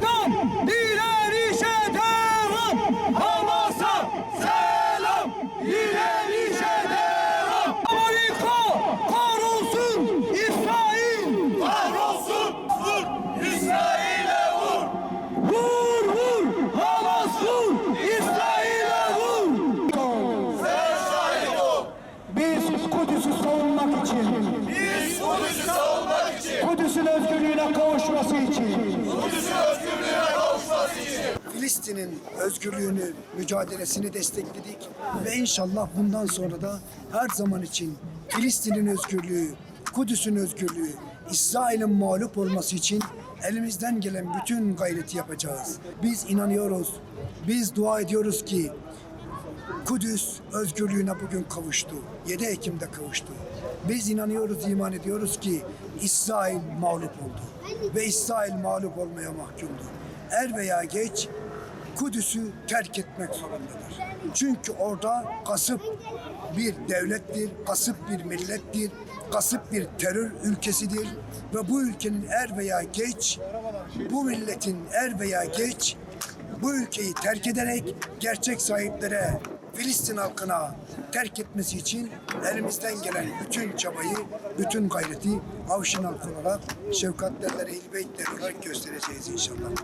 Não! Direi! Kudüs'ü savunmak için. Biz Kudüs'ü savunmak için, Kudüs'ün özgürlüğüne kavuşması için. Kudüs'ün özgürlüğüne kavuşması için. Filistin'in özgürlüğünü, mücadelesini destekledik ve inşallah bundan sonra da her zaman için Filistin'in özgürlüğü, Kudüs'ün özgürlüğü, İsrail'in mağlup olması için elimizden gelen bütün gayreti yapacağız. Biz inanıyoruz, biz dua ediyoruz ki Kudüs özgürlüğüne bugün kavuştu. 7 Ekim'de kavuştu. Biz inanıyoruz, iman ediyoruz ki İsrail mağlup oldu. Ve İsrail mağlup olmaya mahkumdu. Er veya geç Kudüs'ü terk etmek zorundadır. Çünkü orada kasıp bir devlettir, kasıp bir millettir, kasıp bir terör ülkesidir. Ve bu ülkenin er veya geç, bu milletin er veya geç bu ülkeyi terk ederek gerçek sahiplere, Filistin halkına terk etmesi için elimizden gelen bütün çabayı, bütün gayreti Avşin halkı olarak, Şefkat Derler, Ehl Beytler olarak göstereceğiz inşallah.